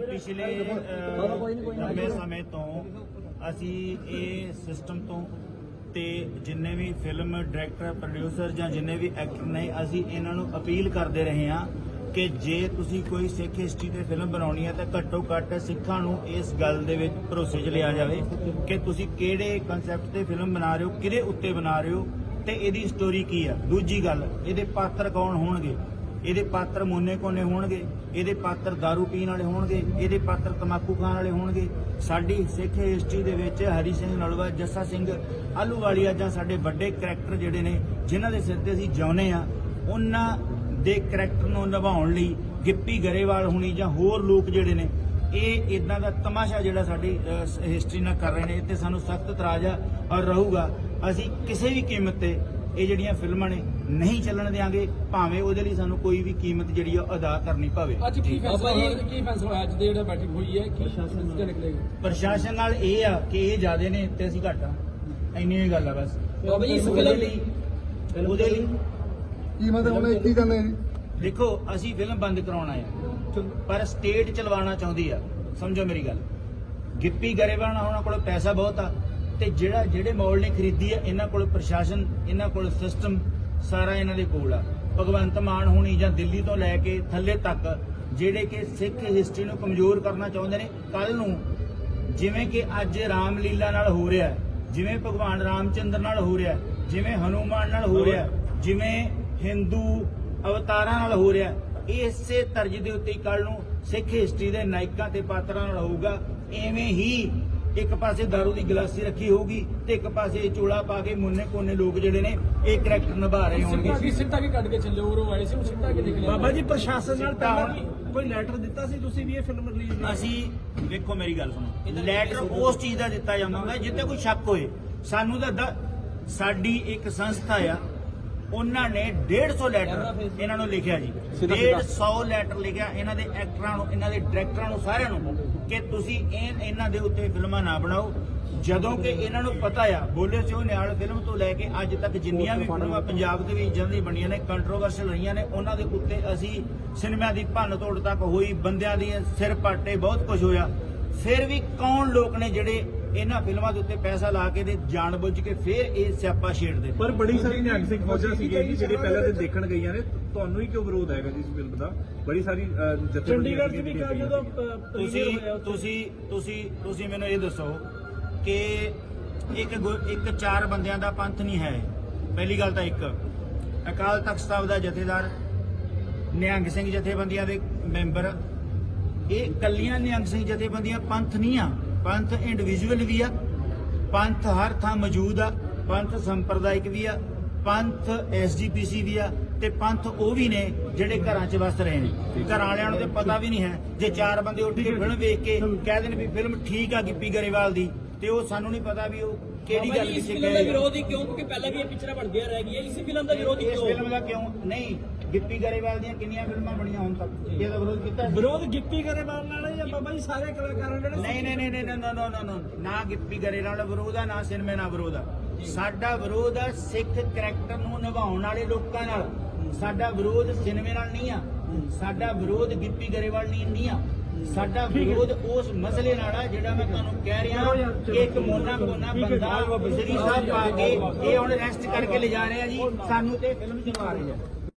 ਪਿਛਲੇ ਅਹ, ਸਮੇਂ ਤੋਂ ਅਸੀਂ ਇਹ ਸਿਸਟਮ ਤੋਂ ਤੇ ਜਿੰਨੇ ਵੀ ਫਿਲਮ ਡਾਇਰੈਕਟਰ ਪ੍ਰੋਡਿਊਸਰ ਜਾਂ ਜਿੰਨੇ ਵੀ ਐਕਟਰ ਨੇ ਅਸੀਂ ਇਹਨਾਂ ਨੂੰ ਅਪੀਲ ਕਰਦੇ ਰਹੇ ਹਾਂ ਕਿ ਜੇ ਤੁਸੀਂ ਕੋਈ ਸਿੱਖ ਹਿਸਟਰੀ ਤੇ ਫਿਲਮ ਬਣਾਉਣੀ ਹੈ ਤਾਂ ਘੱਟੋ ਘੱਟ ਸਿੱਖਾਂ ਨੂੰ ਇਸ ਗੱਲ ਦੇ ਵਿੱਚ ਭਰੋਸੇ 'ਚ ਲਿਆ ਜਾਵੇ ਕਿ ਤੁਸੀਂ ਕਿਹੜੇ ਕਨਸੈਪਟ ਤੇ ਫਿਲਮ ਬਣਾ ਰਹੇ ਹੋ ਕਿਹਦੇ ਉੱਤੇ ਬਣਾ ਰਹੇ ਹੋ ਤੇ ਇਹਦੀ ਸਟੋਰੀ ਕੀ ਆ। ਦੂਜੀ ਗੱਲ ਇਹਦੇ ਪਾਤਰ ਕੌਣ ਹੋਣਗੇ? ਇਹਦੇ ਪਾਤਰ ਮੋਨੇ ਕੋਨੇ ਹੋਣਗੇ, ਇਹਦੇ ਪਾਤਰ दारू ਪੀਣ ਵਾਲੇ ਹੋਣਗੇ, ਇਹਦੇ ਪਾਤਰ ਤਮਾਕੂ ਖਾਣ ਵਾਲੇ ਹੋਣਗੇ। ਸਾਡੀ ਸਿੱਖ ਹਿਸਟਰੀ ਦੇ ਵਿੱਚ ਹਰੀ ਸਿੰਘ ਨਲਵਾ, ਜੱਸਾ ਸਿੰਘ ਆਲੂਵਾਲੀਆ ਜਾਂ ਸਾਡੇ ਵੱਡੇ ਕਰੈਕਟਰ ਜਿਹੜੇ ਨੇ, ਜਿਨ੍ਹਾਂ ਦੇ ਸਿਰ ਤੇ ਅਸੀਂ ਜਿਉਂਦੇ ਆ ਉਹਨਾਂ ਦੇ ਕਰੈਕਟਰ ਨੂੰ ਨਿਭਾਉਣ ਲਈ ਗਿੱਪੀ ਗਰੇਵਾਲ ਹੁਣੀ ਜਾਂ ਹੋਰ ਲੋਕ ਜਿਹੜੇ ਨੇ, ਇਹ ਇਦਾਂ ਦਾ ਤਮਾਸ਼ਾ ਜਿਹੜਾ ਸਾਡੀ ਹਿਸਟਰੀ ਨਾਲ ਕਰ ਰਹੇ ਨੇ, ਇਹ ਤੇ ਸਾਨੂੰ ਸਖਤ ਇਤਰਾਜ਼ ਆ ਔਰ ਰਹੂਗਾ। ਅਸੀਂ ਕਿਸੇ ਵੀ ਕੀਮਤ ਤੇ ਇਹ ਜਿਹੜੀਆਂ ਫਿਲਮਾਂ ਨੇ ਨਹੀਂ ਚੱਲਣ ਦਿਆਂਗੇ ਭਾਵੇਂ ਉਹਦੇ ਲਈ ਸਾਨੂੰ ਕੋਈ ਵੀ ਕੀਮਤ ਜਿਹੜੀ ਆ ਅਦਾ ਕਰਨੀ ਪਵੇ ਅੱਜ ਕੀ ਫੈਸਲਾ ਹੋਇਆ? ਕੀ ਫੈਸਲਾ ਹੋਇਆ? ਅੱਜ ਦੇ ਜਿਹੜਾ ਬੈਠਕ ਹੋਈ ਹੈ ਕੀ ਨਤੀਜਾ ਨਿਕਲੇਗਾ ਪ੍ਰਸ਼ਾਸਨ ਨਾਲ ਇਹ ਆ ਕਿ ਇਹ ਜ਼ਿਆਦੇ ਨੇ ਤੇ ਅਸੀਂ ਘੱਟ ਆ। ਇੰਨੀ ਹੀ ਗੱਲ ਆ ਬਸ। ਬਾਬਾ ਜੀ, ਇਸ ਉਹਦੇ ਫਿਲਮ- ਲਈ ਉਹਦੇ ਲਈ ਕੀ ਮਤਲਬ ਹੁਣ ਇਹ ਕੀ ਕਹਿੰਦੇ ਜੀ? ਦੇਖੋ ਅਸੀਂ ਫਿਲਮ ਬੰਦ ਕਰਾਉਣਾ ਆ। ਪਰ ਸਟੇਟ ਚਲਵਾਉਣਾ ਚਾਹੁੰਦੀ ਆ। ਸਮਝੋ ਮੇਰੀ ਗੱਲ। ਗਿੱਪੀ ਗਰੇਵਾਲ ਨਾਲ ਉਹਨਾਂ ਕੋਲ ਪੈਸਾ ਬਹੁਤ ਆ। ਤੇ ਜਿਹੜਾ ਜਿਹੜੇ ਮੌਲ ਨੇ ਖਰੀਦੀ ਆ ਇਹਨਾਂ ਕੋਲ ਪ੍ਰਸ਼ਾਸਨ ਇਹਨਾਂ ਕੋਲ ਸਿਸਟਮ ਸਾਰਾ ਇਹਨਾਂ ਦੇ ਕੋਲ ਆ। ਭਗਵੰਤ ਮਾਨ ਹੋਣੀ ਜਾਂ ਦਿੱਲੀ ਤੋਂ ਲੈ ਕੇ ਥੱਲੇ ਤੱਕ ਜਿਹੜੇ ਕਿ ਸਿੱਖ ਹਿਸਟਰੀ ਨੂੰ ਕਮਜ਼ੋਰ ਕਰਨਾ ਚਾਹੁੰਦੇ ਨੇ ਕੱਲ ਨੂੰ ਜਿਵੇਂ ਕਿ ਅੱਜ ਰਾਮਲੀਲਾ ਨਾਲ ਹੋ ਰਿਹਾ ਜਿਵੇਂ ਭਗਵਾਨ ਰਾਮਚੰਦਰ ਨਾਲ ਹੋ ਰਿਹਾ ਜਿਵੇਂ ਹਨੂਮਾਨ ਨਾਲ ਹੋ ਰਿਹਾ ਜਿਵੇਂ ਹਿੰਦੂ ਅਵਤਾਰਾਂ ਨਾਲ ਹੋ ਰਿਹਾ ਹੈ, ਇਸੇ ਤਰਜ ਦੇ ਉੱਤੇ ਕੱਲ ਨੂੰ ਸਿੱਖ ਹਿਸਟਰੀ ਦੇ ਨਾਇਕਾਂ ਤੇ ਪਾਤਰਾਂ ਨਾਲ ਹੋਊਗਾ ਐਵੇਂ ਹੀ ਇੱਕ ਪਾਸੇ ਦਾਰੂ ਦੀ ਗਲਾਸੀ ਰੱਖੀ ਹੋਊਗੀ ਤੇ ਇੱਕ ਪਾਸੇ ਚੋਲਾ ਪਾ ਕੇ ਮੁੰਨੇ ਕੋਨੇ ਲੋਕ ਜਿਹੜੇ ਨੇ ਇਹ ਕਰੈਕਟਰ ਨਿਭਾ ਰਹੇ ਸਿੱਟਾ ਹੋਣਗੇ। ਸਿੱਟਾ ਕੀ ਕੱਢ ਕੇ ਚੱਲੇ ਉਰੋਂ ਆਏ ਸੀ ਉਹ ਸਿੱਟਾ ਕੀ ਨਿਕਲਿਆ ਬਾਬਾ ਜੀ ਪ੍ਰਸ਼ਾਸਨ ਨਾਲ ਸਿੱਟਾ ਪਹਿਲਾਂ ਹੁਣ- ਕੋਈ ਲੈਟਰ ਦਿੱਤਾ ਸੀ ਤੁਸੀਂ ਵੀ ਇਹ ਫਿਲਮ ਰਿਲੀਜ਼ ਅਸੀਂ ਵੇਖੋ ਮੇਰੀ ਗੱਲ ਸੁਣੋ ਲੈਟਰ ਉਸ ਚੀਜ਼ ਦਾ ਦਿੱਤਾ ਜਾਂਦਾ ਹੁੰਦਾ ਜਿੱਤੇ ਕੋਈ ਸ਼ੱਕ ਹੋਏ। ਸਾਨੂੰ ਤਾਂ ਦ- ਸਾਡੀ ਇੱਕ ਸੰਸਥਾ ਆ ਉਹਨਾਂ ਨੇ 150 ਲੈਟਰ ਇਹਨਾਂ ਨੂੰ ਲਿਖਿਆ ਜੀ। 150 ਲੈਟਰ ਲਿਖਿਆ ਇਹਨਾਂ ਦੇ ਐਕਟਰਾਂ ਨੂੰ ਇਹਨਾਂ ਦੇ ਡਾਇਰੈਕਟਰਾਂ ਨੂੰ ਸਾਰਿਆਂ ਨੂੰ ਕਿ ਤੁਸੀਂ ਇਹ ਇਹਨਾਂ ਦੇ ਉੱਤੇ ਫਿਲਮਾਂ ਨਾ ਬਣਾਓ। ਜਦੋਂ ਕਿ ਇਹਨਾਂ ਨੂੰ ਪਤਾ ਆ ਬੋਲੇ ਸਿਓ ਨਿਆਲ ਫਿਲਮ ਤੋਂ ਲੈ ਕੇ ਅੱਜ ਤੱਕ ਜਿੰਨੀਆਂ ਵੀ ਫਿਲਮਾਂ ਪੰਜਾਬ ਦੇ ਵਿੱਚ ਜਲਦੀ ਬਣੀਆਂ ਨੇ ਕੰਟਰੋਵਰਸ਼ਲ ਰਹੀਆਂ ਨੇ ਉਹਨਾਂ ਦੇ ਉੱਤੇ ਅਸੀਂ ਸਿਨੇਮਾ ਦੀ ਭੰਨ ਤੋੜ ਤੱਕ ਹੋਈ ਬੰਦਿਆਂ ਦੀ ਸਿਰ ਪਾਟੇ ਬਹੁਤ ਕੁਝ ਹੋਇਆ। ਫਿਰ ਵੀ ਕੌਣ ਲੋਕ ਨੇ ਜਿਹੜੇ ਇਹਨਾਂ ਫਿਲਮਾਂ ਦੇ ਉੱਤੇ ਪੈਸਾ ਲਾ ਕੇ ਤੇ ਜਾਣਬੁੱਝ ਕੇ ਫਿਰ ਇਹ ਸਿਆਪਾ ਛੇੜਦੇ ਨੇ। ਪਰ ਬੜੀ ਸਾਰੀ ਨਿਹੰਗ ਸਿੰਘ ਫੌਜਾਂ ਸੀਗੇ ਜੀ ਜਿਹੜੇ ਪਹਿਲਾਂ ਤੇ ਦੇਖਣ ਗਈਆਂ ਨੇ ਤੁਹਾਨੂੰ ਹੀ ਕਿਉਂ ਵਿਰੋਧ ਹੈਗਾ ਜੀ ਇਸ ਫਿਲਮ ਦਾ? ਬੜੀ ਸਾਰੀ ਜਥੇਬੰਦੀਆਂ ਚੰਡੀਗੜ੍ਹ 'ਚ ਵੀ ਸੀਗੀਆਂ ਕੱਲ ਜਦੋਂ ਤੁਸੀਂ ਤੁਸੀਂ ਤੁਸੀਂ ਤੁਸੀਂ ਮੈਨੂੰ ਇਹ ਦੱਸੋ ਕਿ ਇੱਕ ਇੱਕ ਚਾਰ ਬੰਦਿਆਂ ਦਾ ਪੰਥ ਨਹੀਂ ਹੈ। ਪਹਿਲੀ ਗੱਲ ਤਾਂ ਇੱਕ ਅਕਾਲ ਤਖਤ ਸਾਹਿਬ ਦਾ ਜਥੇਦਾਰ ਨਿਹੰਗ ਸਿੰਘ ਜਥੇਬੰਦੀਆਂ ਦੇ ਮੈਂਬਰ। ਇਹ ਕੱਲੀਆਂ ਨਿਹੰਗ ਸਿੰਘ ਜਥੇਬੰਦੀਆਂ ਪੰਥ ਨਹੀਂ ਆ। ਪੰਥ ਇੰਡੀਵਿਜੂਅਲ ਵੀ ਆ ਪੰਥ ਹਰ ਥਾਂ ਮੌਜੂਦ ਆ ਪੰਥ ਸੰਪਰਦਾਇਕ ਵੀ ਆ ਪੰਥ ਐਸਜੀਪੀਸੀ ਵੀ ਆ ਤੇ ਪੰਥ ਉਹ ਵੀ ਨੇ ਜਿਹੜੇ ਘਰਾਂ 'ਚ ਵਸ ਰਹੇ ਨੇ। ਘਰਾਂ ਵਾਲਿਆਂ ਨੂੰ ਤੇ ਪਤਾ ਵੀ ਨਹੀਂ ਹੈ ਜੇ ਚਾਰ ਬੰਦੇ ਉੱਠ ਕੇ ਫਿਲਮ ਵੇਖ ਕੇ ਕਹਿ ਦੇਣ ਵੀ ਫਿਲਮ ਠੀਕ ਆ ਗਿੱਪੀ ਗਰੇਵਾਲ ਦੀ ਤੇ ਉਹ ਸਾਨੂੰ ਨਹੀਂ ਪਤਾ ਵੀ ਉਹ ਕਿਹੜੀ ਗੱਲ ਇਸ ਪਿੱਛੇ ਫਿਲਮ ਦਾ ਗਏ ਆ। ਵਿਰੋਧ ਹੀ ਕਿਉਂ? ਕਿਉਂਕਿ ਪਹਿਲਾਂ ਵੀ ਇਹ ਪਿਕਚਰਾਂ ਬਣਦੀਆਂ ਰਹਿ ਗਈਆਂ ਇਸੇ ਫਿਲਮ ਦਾ ਵਿਰੋਧ ਹੀ ਇਸ ਕਿਉਂ? ਫਿਲਮ ਦਾ ਕਿਉਂ? ਨਹੀਂ ਗਿੱਪੀ ਗਰੇਵਾਲ ਦੀਆਂ ਕਿੰਨੀਆਂ ਫਿਲਮਾਂ ਬਣੀਆਂ ਹੁਣ ਤੱਕ? ਇਹਦਾ ਵਿਰੋਧ ਕੀਤਾ ਸੀ? ਵਿਰੋਧ ਗਿੱਪੀ ਗਰੇਵਾਲ ਨਾਲ ਹੈ ਜਾਂ ਬਾਬਾ ਜੀ ਸਾਰੇ ਕਲਾਕਾਰਾਂ ਜਿਹੜੇ ਨਹੀਂ ਨਹੀਂ ਨਹੀਂ ਨਹੀਂ ਨੋ ਨੋ ਨੋ ਨੋ। ਗਿੱਪੀ ਗਰੇ ਨਾਲ ਵਿਰੋਧ ਆ ਨਾ ਸਿਨੇਮੇ ਨਾਲ ਵਿਰੋਧ ਆ। ਸਾਡਾ ਵਿਰੋਧ ਆ ਸਿੱਖ ਕਰੈਕਟਰ ਨੂੰ ਨਿਭਾਉਣ ਵਾਲੇ ਲੋਕਾਂ ਨਾਲ। ਸਾਡਾ ਵਿਰੋਧ ਸਿਨੇਮੇ ਨਾਲ ਨਹੀਂ ਆ। ਸਾਡਾ ਵਿਰੋਧ ਗਿੱਪੀ ਗਰੇਵਾਲ ਨਹੀਂ ਨਹੀਂ ਆ। ਸਾਡਾ ਵਿਰੋਧ ਉਸ ਮਸਲੇ ਨਾਲ ਆ ਜਿਹੜਾ ਮੈਂ ਤੁਹਾਨੂੰ ਕਹਿ ਰਿਹਾ ਕਿ ਇੱਕ ਮੋਨਾ ਕੋਨਾ ਬੰਦਾ ਸ੍ਰੀ ਸਾਹਿਬ ਪਾ ਕੇ ਇਹ ਹੁਣ ਰੈਸਟ ਕਰਕੇ ਲਿਜਾ ਰਹੇ ਆ ਜੀ ਸਾਨੂੰ ਤੇ ਫਿਲਮ ਚਲਵਾ ਰਹੇ ਆ।